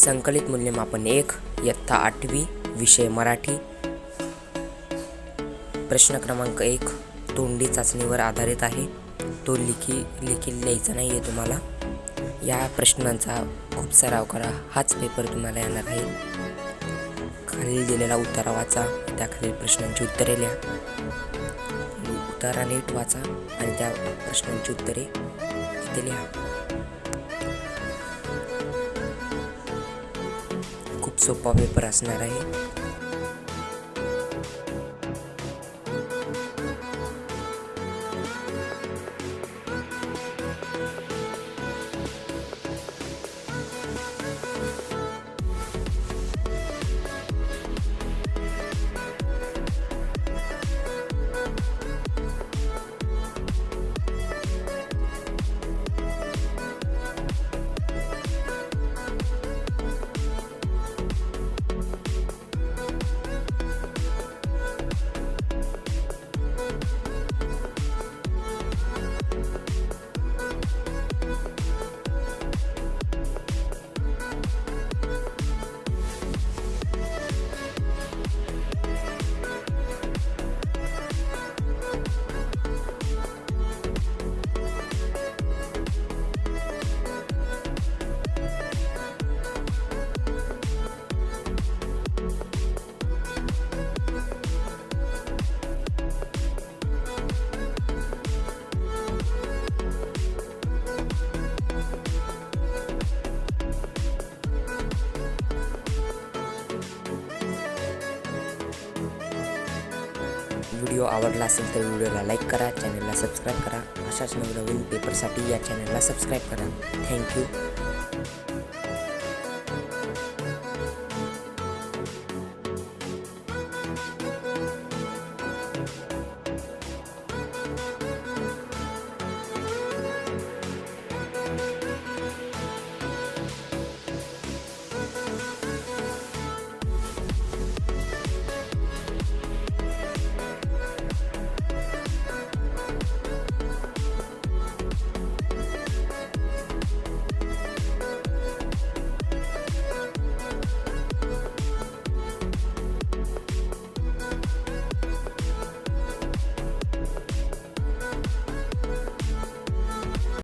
संकलित मूल्यमापन एक इयत्ता आठवी विषय मराठी. प्रश्न क्रमांक एक तोंडी चाचणीवर आधारित आहे. तो लिखी लिखी लिहायचा नाही आहे तुम्हाला. या प्रश्नांचा खूप सराव करा. हाच पेपर तुम्हाला येणार आहे. खाली दिलेला उत्तरा वाचा. त्याखालील प्रश्नांची उत्तरे लिहा. उत्तरा नीट वाचा आणि त्या प्रश्नांची उत्तरे इथे लिहा. सोपा पेपर असणार आहे. व्हिडिओ आवडला असेल तर व्हिडिओला लाईक करा चॅनलला सबस्क्राईब करा. अशाच नवनवीन पेपरसाठी या चॅनलला सबस्क्राईब करा. थँक्यू